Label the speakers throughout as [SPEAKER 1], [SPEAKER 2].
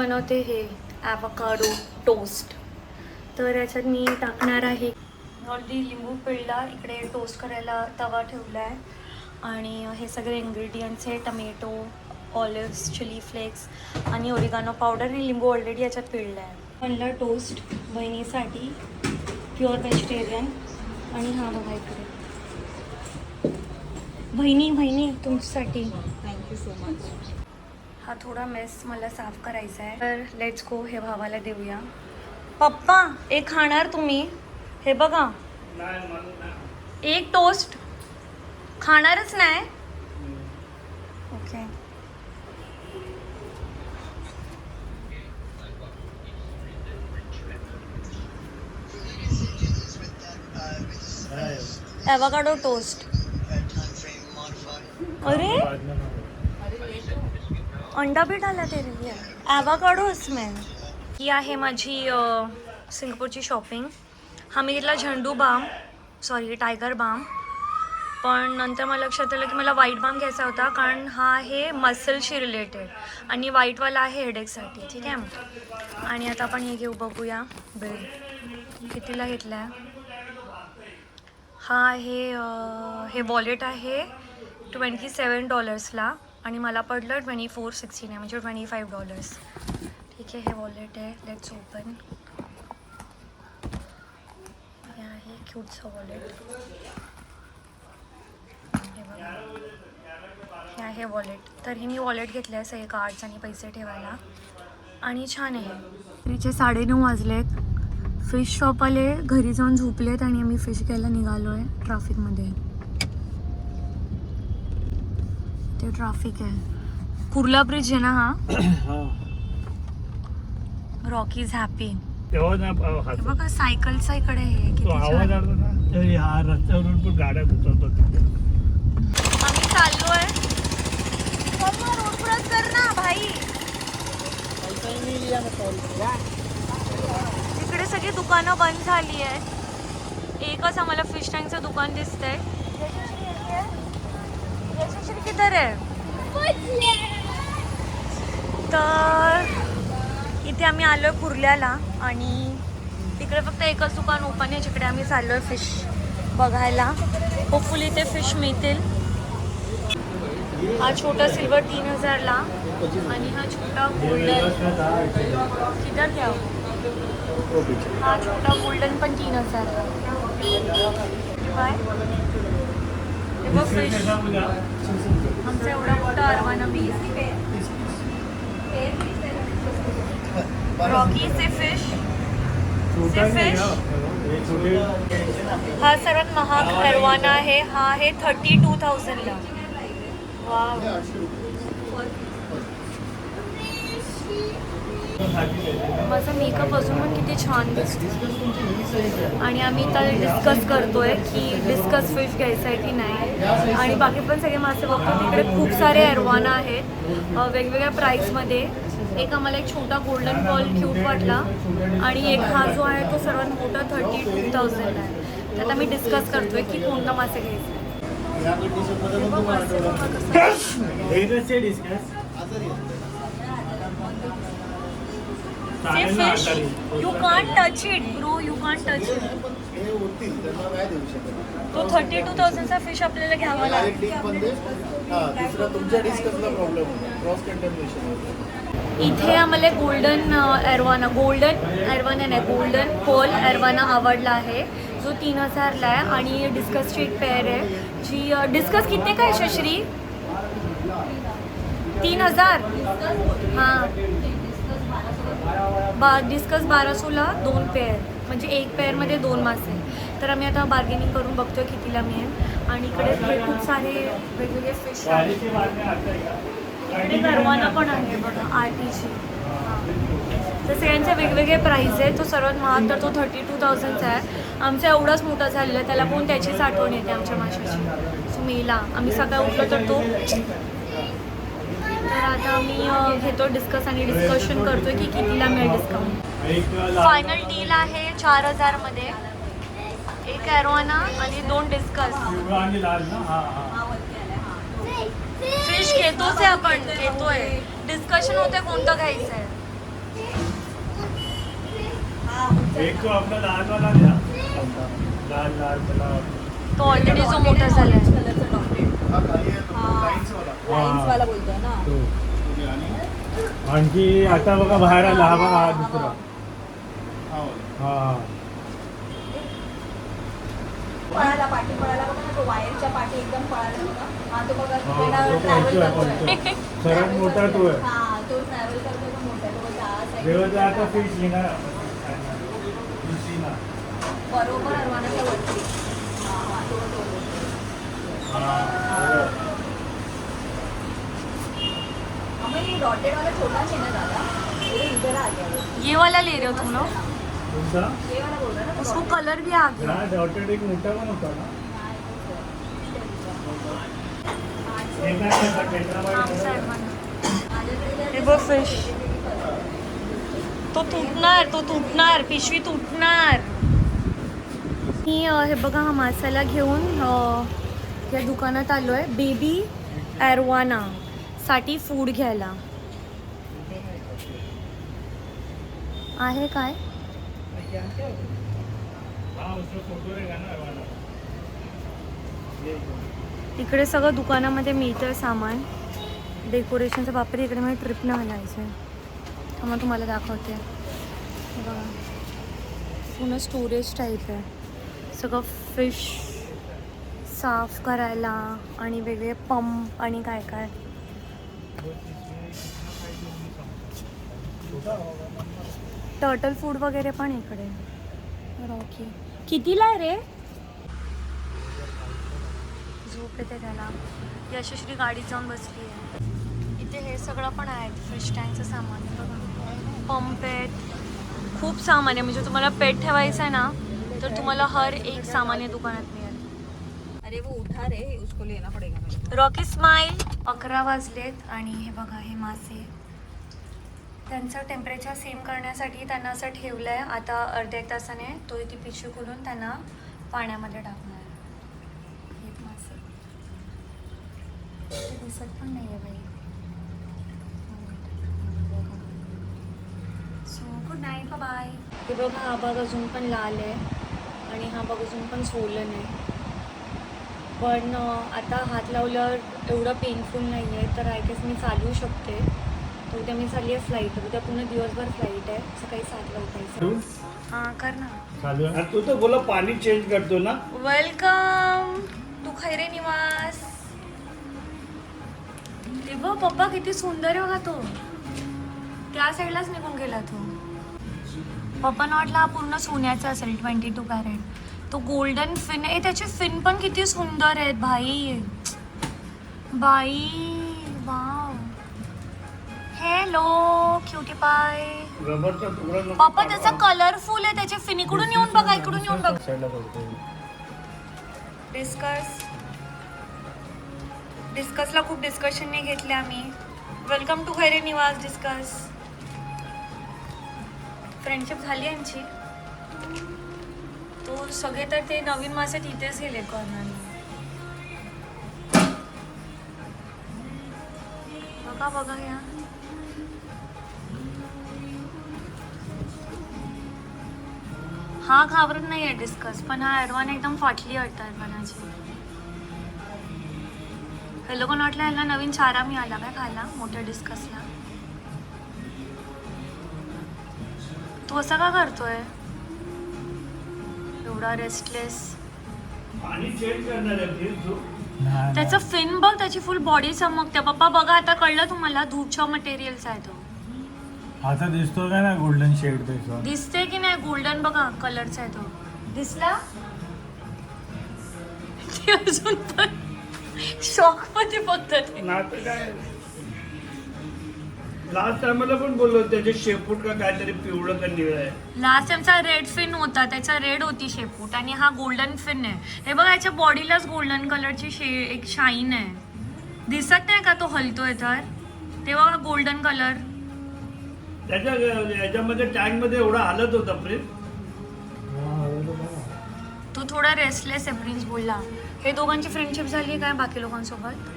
[SPEAKER 1] बनवते हे ॲवकाडो टोस्ट तर याच्यात मी टाकणार आहे. ऑलरेडी लिंबू पिळला. इकडे टोस्ट करायला तवा ठेवला आहे आणि हे सगळे इन्ग्रेडियंट्स आहे. टमॅटो ऑलिव्स चिली फ्लेक्स आणि ओरिगानो पावडर आणि लिंबू ऑलरेडी याच्यात पिळला आहे म्हणलं टोस्ट बहिणीसाठी. प्युअर व्हेजिटेरियन आणि हा बघा इकडे. बहिणी बहिणी तुमच्यासाठी.
[SPEAKER 2] थँक्यू सो मच
[SPEAKER 1] हा थोडा मेस मला साफ करायचा आहे. तर लेट्स गो हे भावाला देऊया. पप्पा एक खाणार तुम्ही? हे बघा. एक टोस्ट खाणारच नाही? ओके ॲवाकाडो टोस्ट अरे? अंडा भी डाला तेरे लिए ॲवाकाडो इसमें ही आहे माझी सिंगापूरची शॉपिंग हा मी घेतला झेंडू बाम सॉरी टायगर बाम. पण नंतर मला लक्षात आलं की मला व्हाईट बाम घ्यायचा होता कारण हा आहे मसलशी रिलेटेड आणि व्हाईटवाला आहे हेडेकसाठी ठीक आहे? आणि आता आपण हे घेऊ बघूया. बिल कितीला घेतला आहे हा आहे हे वॉलेट आहे ट्वेंटी सेवन डॉलर्सला आणि मला पडलं ट्वेंटी फोर सिक्स्टी नाही म्हणजे ट्वेंटी फाईव्ह डॉलर्स ठीक आहे हे वॉलेट आहे. लेट्स ओपन हे आहे क्यूटचं वॉलेट हे बघा. हे आहे वॉलेट तर हे मी वॉलेट घेतलं आहे सगळे कार्ड्स आणि पैसे ठेवायला. आणि छान आहे. तिचे साडेनऊ वाजलेत. फिश शॉप आले घरी जाऊन झोपलेत आणि आम्ही फिश घ्यायला निघालो आहे ट्रॅफिकमध्ये ते ट्रॅफिक आहे. कुर्ला ब्रिज आहे ना हा? रॉकीज हॅपी बघा सायकलचा इकडे
[SPEAKER 3] आवाज
[SPEAKER 1] छान.
[SPEAKER 3] आला ना तरी हा रस्त्यावरून पण गाड्या घुसवतात तिथे.
[SPEAKER 1] आम्ही चाललोय. रोड क्रॉस कर ना भाई. इकडे सगळी दुकानं बंद झाली आहेत. एकच आम्हाला फिश टँकचं दुकान दिसतंय. यशस्वी किधर आहे तर इथे आम्ही आलो आहे कुर्ल्याला आणि तिकडे फक्त एकच दुकान ओपन आहे जिकडे आम्ही चाललो आहे फिश बघायला. होपफुली ते फिश मिळतील. हा छोटा सिल्वर तीन हजारला आणि हा छोटा गोल्डन किधर घ्या? हा छोटा गोल्डन पण तीन हजारला. बाय. बघ फिश आमचा एवढा मोठा अरवाना बीच रॉकी से फिश
[SPEAKER 3] छोटा
[SPEAKER 1] से.
[SPEAKER 3] ना. हे.
[SPEAKER 1] हा सर्वात महाग अरवाना आहे. हा आहे थर्टी टू थाउजंडला वाव माझा मेकअप अजून पण किती छान दिसतो आणि आम्ही आता डिस्कस करतोय की डिस्कस फिश घ्यायचं आहे की नाही. आणि बाकी पण सगळे मासे बघतो तिकडे खूप सारे अरवाना आहेत. वेगवेगळ्या प्राईसमध्ये एक आम्हाला एक छोटा गोल्डन बॉल क्यूट वाटला. आणि एक हा जो आहे तो सर्वात मोठा थर्टी टू थाउजंड आहे. तर आता मी डिस्कस करतोय की कोणता मासे घ्यायचा आहे. बघ मासे बघा कसं आहे.
[SPEAKER 3] हे नसते discuss.
[SPEAKER 1] Say fish,
[SPEAKER 3] आतारी.
[SPEAKER 1] you can't touch it, bro. You can't touch it.
[SPEAKER 4] देऊ शकत
[SPEAKER 1] तो थर्टी टू थाउजंडचा फिश आपल्याला घ्यावा लागेल.
[SPEAKER 4] हा
[SPEAKER 1] इथे आम्हाला गोल्डन एरवाना गोल्डन एरवाना नाही गोल्डन पोल एरवाना आवडला आहे. जो तीन हजारला आहे आणि डिस्कसची एक पेअर आहे. जी डिस्कस कितने का आहे शश्री? तीन हजार. हां. बा डिस्कस बाराशोला दोन पेअर म्हणजे एक पेअरमध्ये दोन मासे तर आम्ही आता बार्गेनिंग करून बघतोय कितीला मिळेल. आणि इकडे हे खूप सारे वेगवेगळे फिश आहेत. इकडे गरवाना पण आहे बघा आरटीची तर सगळ्यांचे वेगवेगळे प्राईस आहे तो सर्वात महाग तर तो थर्टी टू थाउजंडचा आहे. आमचा एवढाच मोठा झालेला आहे. त्याला पण त्याचीच आठवण येते आमच्या माशाची. सो मेला. आम्ही सकाळी उठलो तर तो आम्ही घेतो डिस्कस आणि डिस्कशन करतोय की कितीला मिळेल डिस्काउंट फायनल डील आहे चार हजारमध्ये एक ॲरोना आणि दोन डिस्कस फिश घेतोच आहे आपण घेतोय. डिस्कशन होते कोणतं घ्यायचं आहे
[SPEAKER 3] एक तो आपला लाल वाला द्या. लाल लाल त्याला
[SPEAKER 1] तो ऑलरेडी जो मोठा झालाय.
[SPEAKER 3] आणखी आता बघा बाहेर आला हा बघा हा दुसरा.
[SPEAKER 4] हा. वाला.
[SPEAKER 2] पळाला पाठी पळाला. बघा ना तो वायरच्या पाठी एकदम पळाला बघा. तो बघा तिकडनं
[SPEAKER 3] तो
[SPEAKER 2] travel
[SPEAKER 3] पळतोय,
[SPEAKER 2] करतोय.
[SPEAKER 3] पळतोय. सर्वात मोठा तो आहे.
[SPEAKER 2] हा तो ट्रॅव्हल करतोय. तो मोठा तो बघा हा side.
[SPEAKER 3] देवाचा आता फिश येणार फिश येणार
[SPEAKER 2] बरोबर अरवानाच्या वरती. हा हा तो तो.
[SPEAKER 3] हा बरोबर.
[SPEAKER 2] आम्ही डॉटेड वाला छोटा ये इधर आ गया वो.
[SPEAKER 1] ये वाला ले रहे हो तुम लोग?
[SPEAKER 3] कोणता
[SPEAKER 2] ये वाला बोल रहा ना तो
[SPEAKER 1] उसको. कलर भी आ गया।
[SPEAKER 3] हा डॉटेड एक मोठा पण होता ना।
[SPEAKER 1] हे बघ fish. तो तुटणार तो तुटणार पिशवी तुटणार। मी हे बघा हा मसाला घेऊन या दुकानात आलो आहे बेबी ॲरवाना साठी फूड घ्यायला. आहे काय? इकडे सगळं दुकानामध्ये मिळतं सामान. डेकोरेशनचं बापर इकडे मला ट्रिपनं हलायचं आहे मग तुम्हाला दाखवते. बघा. पूर्ण स्टोरेज टाईप आहे. सगळं फिश साफ करायला आणि वेगळे पंप आणि काय काय. टर्टल फूड वगैरे पण इकडे. रॉकी कितीला आहे रे? झोप येते त्याला. यशस्वी गाडीत जाऊन बसली आहे. इथे हे सगळं पण आहे फिश टँकचं सामान बघा. पंप आहेत. खूप सामान आहे. म्हणजे तुम्हाला पेट ठेवायचं आहे ना तर तुम्हाला हर एक सामान या दुकानात मिळेल.
[SPEAKER 2] अरे वो उठा रे. उसको लेना पड़ेगा.
[SPEAKER 1] रॉकी स्माईल अकरा वाजलेत आणि हे बघा हे मासे. त्यांचं टेम्परेचर सेम करण्यासाठी त्यांना असं ठेवलं आहे आता अर्ध्या एक तासाने तो ती पिशवी खोलून त्यांना पाण्यामध्ये टाकणार. आहे. हे मासे दिसत पण नाही आहे बाई. सो गुड नाईट बाय हे बघा हा भाग अजून पण लाल आहे आणि हा भाग अजून पण सोलन आहे. पण आता हात लावल्यावर एवढं पेनफुल नाही आहे तर आय गेस मी चालवू शकते. उद्या मी चालली आहे फ्लाईट उद्या पूर्ण दिवसभर फ्लाईट आहे. सकाळी सातला उठायचं. हां कर ना.
[SPEAKER 3] चालू आहे.
[SPEAKER 4] तू तर बोला पाणी चेंज करतो ना.
[SPEAKER 1] वेलकम तू खैरे निवास? ते बघ पप्पा किती सुंदर आहे बघा तो. त्या साईडलाच निघून गेला तो. पप्पांना वाटलं हा पूर्ण सोन्याचा असेल ट्वेंटी टू कॅरेट तो गोल्डन फिन आहे. त्याचे फिन पण किती सुंदर आहेत. भाई. बाई वाव. हॅलो क्युटी पाय पप्पा त्याचा कलरफुल आहे त्याचे फिन इकडून येऊन बघा इकडून येऊन बघा. डिस्कस डिस्कसला खूप डिस्कशनने घेतले आम्ही. वेलकम टू खैरे निवास डिस्कस फ्रेंडशिप झाली यांची तो सगळे तर ते नवीन मासे तिथेच गेले कॉर्नरला बघा बघा या. हा घाबरत नाही आहे डिस्कस पण हा ॲडवान एकदम फाटली वाटतं ॲडवानाची हे लोक वाटलं ह्याला नवीन चारा मिळाला काय खायला? मोठ्या डिस्कसला तू असं का करतोय? एवढा रेस्टलेस त्याचं. फिन बघ त्याची फुल बॉडी चमकते. पप्पा बघा आता कळलं तुम्हाला? धूपच्या मटेरियलचा आहे तो.
[SPEAKER 3] आता दिसतो का ना गोल्डन शेड त्याचा?
[SPEAKER 1] दिसते की नाही गोल्डन बघा कलरचा आहे तो दिसला? ते अजून पण शॉकमध्ये बघतात.
[SPEAKER 4] नातं काय? लास्ट टाइमला पण बोललो त्याचे शेपूट का काहीतरी पिवळं का निळं आहे.
[SPEAKER 1] लास्ट टाइमचा रेड फिन होता त्याचा रेड होती शेपूट आणि हा गोल्डन फिन आहे. हे बघा याच्या बॉडीलाच गोल्डन कलरची शे एक शाईन आहे. दिसत नाही का तो हलतोय तर? ते बघा गोल्डन कलर
[SPEAKER 4] त्याच्या याच्यामध्ये टँकमध्ये एवढा हालत होता प्लीज
[SPEAKER 1] तू थोडा रेस्टलेस आहे प्रिन्स बोलला. हे दोघांची फ्रेंडशिप झाली काय बाकी लोकांसोबत?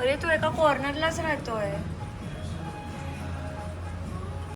[SPEAKER 1] अरे तू एका कॉर्नरलाच राहतोय.